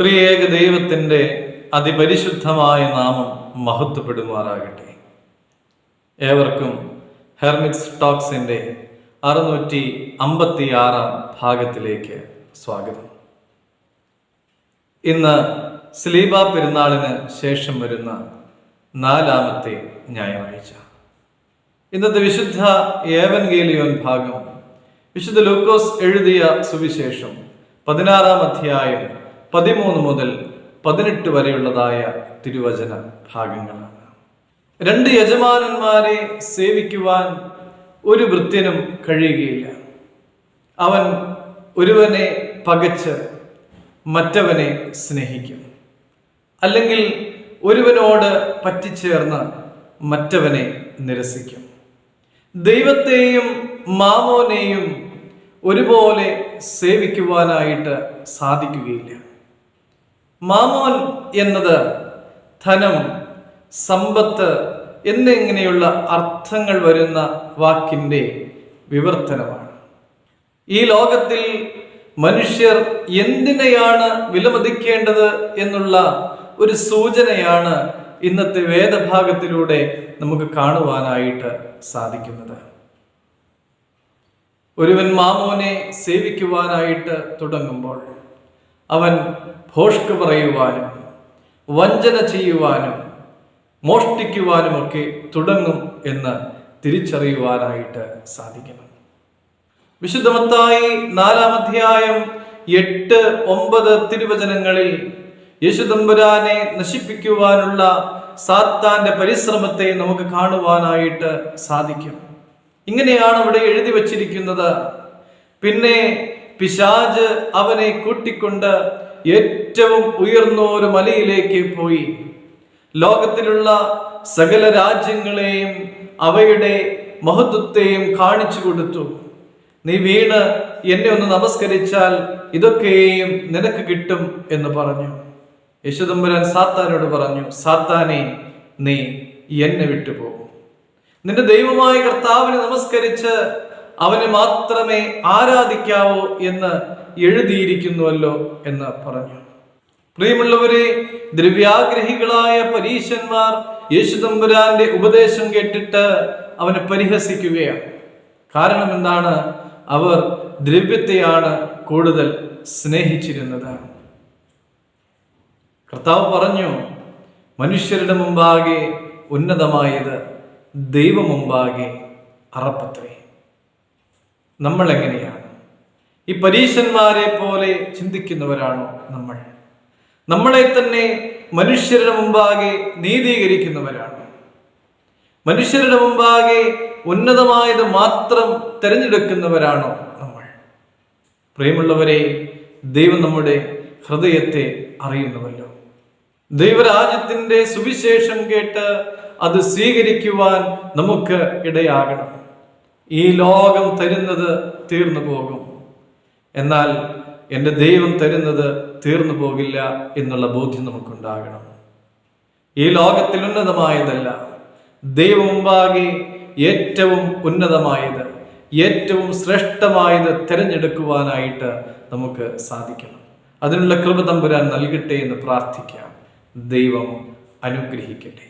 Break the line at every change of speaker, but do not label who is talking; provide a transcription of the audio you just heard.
ത്രിയേക ദൈവത്തിന്റെ അതിപരിശുദ്ധമായ നാമം മഹത്വപ്പെടുമാറാകട്ടെ. ഏവർക്കും ഹെർമിറ്റ്സ് ടോക്സിന്റെ അറുന്നൂറ്റി അമ്പത്തി ആറാം ഭാഗത്തിലേക്ക് സ്വാഗതം. ഇന്ന് സ്ലീബ പെരുന്നാളിന് ശേഷം വരുന്ന നാലാമത്തെ ഞായറാഴ്ച. ഇന്നത്തെ വിശുദ്ധ ഏവൻഗേലിയോൻ ഭാഗം വിശുദ്ധ ലൂക്കോസ് എഴുതിയ സുവിശേഷം പതിനാറാം അധ്യായം പതിമൂന്ന് മുതൽ പതിനെട്ട് വരെയുള്ളതായ തിരുവചന ഭാഗങ്ങളാണ്. രണ്ട് യജമാനന്മാരെ സേവിക്കുവാൻ ഒരു വൃത്യനും കഴിയുകയില്ല. അവൻ ഒരുവനെ പകച്ച് മറ്റവനെ സ്നേഹിക്കും. അല്ലെങ്കിൽ ഒരുവനോട് പറ്റിച്ചേർന്ന് മറ്റവനെ നിരസിക്കും. ദൈവത്തെയും മാമോനെയും ഒരുപോലെ സേവിക്കുവാനായിട്ട് സാധിക്കുകയില്ല. മാമോൻ എന്നത് ധനം സമ്പത്ത് എന്നിങ്ങനെയുള്ള അർത്ഥങ്ങൾ വരുന്ന വാക്കിന്റെ വിവർത്തനമാണ്. ഈ ലോകത്തിൽ മനുഷ്യർ എന്തിനെയാണ് വിലമതിക്കേണ്ടത് എന്നുള്ള ഒരു സൂചനയാണ് ഇന്നത്തെ വേദഭാഗത്തിലൂടെ നമുക്ക് കാണുവാനായിട്ട് സാധിക്കുന്നത്. ഒരുവൻ മാമോനെ സേവിക്കുവാനായിട്ട് തുടങ്ങുമ്പോൾ അവൻ ഭോഷ്ക് പറയുവാനും വഞ്ചന ചെയ്യുവാനും മോഷ്ടിക്കുവാനുമൊക്കെ തുടങ്ങും എന്ന് തിരിച്ചറിയുവാനായിട്ട് സാധിക്കണം. വിശുദ്ധമത്തായി നാലാം അധ്യായം എട്ട് ഒമ്പത് തിരുവചനങ്ങളിൽ യേശുദമ്പുരാനെ നശിപ്പിക്കുവാനുള്ള സാത്താന്റെ പരിശ്രമത്തെ നമുക്ക് കാണുവാനായിട്ട് സാധിക്കും. ഇങ്ങനെയാണ് അവിടെ എഴുതി വച്ചിരിക്കുന്നത്. പിന്നെ പിശാജ് അവനെ കൂട്ടിക്കൊണ്ട് ഏറ്റവും ഉയർന്ന ഒരു മലയിലേക്ക് പോയി. ലോകത്തിലുള്ള സകല രാജ്യങ്ങളെയും അവയുടെ മഹത്വത്തെയും കാണിച്ചു കൊടുത്തു. നീ വീണ് എന്നെ ഒന്ന് നമസ്കരിച്ചാൽ ഇതൊക്കെയും നിനക്ക് കിട്ടും എന്ന് പറഞ്ഞു. യശുദമ്പുരാൻ സാത്താനോട് പറഞ്ഞു സാത്താനെ നീ എന്നെ വിട്ടുപോകും. നിന്റെ ദൈവമായ കർത്താവിനെ നമസ്കരിച്ച് അവനെ മാത്രമേ ആരാധിക്കാവൂ എന്ന് എഴുതിയിരിക്കുന്നുവല്ലോ എന്ന് പറഞ്ഞു. പ്രിയമുള്ളവരെ ദ്രവ്യാഗ്രഹികളായ പരീശന്മാർ യേശുദമ്പുരാന്റെ ഉപദേശം കേട്ടിട്ട് അവനെ പരിഹസിക്കുകയാണ്. കാരണം എന്താണ് അവർ ദ്രവ്യത്തെയാണ് കൂടുതൽ സ്നേഹിച്ചിരുന്നത്. കർത്താവ് പറഞ്ഞു മനുഷ്യരുടെ മുമ്പാകെ ഉന്നതമായത് ദൈവമുമ്പാകെ അറപ്പത്രേ. നമ്മൾ എങ്ങനെയാണ് ഈ പരീശന്മാരെ പോലെ ചിന്തിക്കുന്നവരാണോ നമ്മൾ? നമ്മളെ തന്നെ മനുഷ്യരുടെ മുമ്പാകെ നീതീകരിക്കുന്നവരാണ്? മനുഷ്യരുടെ മുമ്പാകെ ഉന്നതമായത് മാത്രം തിരഞ്ഞെടുക്കുന്നവരാണോ നമ്മൾ? പ്രിയമുള്ളവരെ ദൈവം നമ്മുടെ ഹൃദയത്തെ അറിയുന്നുവല്ലോ. ദൈവരാജ്യത്തിന്റെ സുവിശേഷം കേട്ട് അത് സ്വീകരിക്കുവാൻ നമുക്ക് ഇടയാകണം. ഈ ലോകം തരുന്നത് തീർന്നു പോകും. എന്നാൽ എന്റെ ദൈവം തരുന്നത് തീർന്നു പോകില്ല എന്നുള്ള ബോധ്യം നമുക്കുണ്ടാകണം. ഈ ലോകത്തിൽ ഉന്നതമായതല്ല. ദൈവം മുമ്പാകെ ഏറ്റവും ഉന്നതമായത് ഏറ്റവും ശ്രേഷ്ഠമായത് തിരഞ്ഞെടുക്കുവാനായിട്ട് നമുക്ക് സാധിക്കണം. അതിനുള്ള കൃപ തമ്പുരാൻ നൽകട്ടെ എന്ന് പ്രാർത്ഥിക്കാം. ദൈവം അനുഗ്രഹിക്കട്ടെ.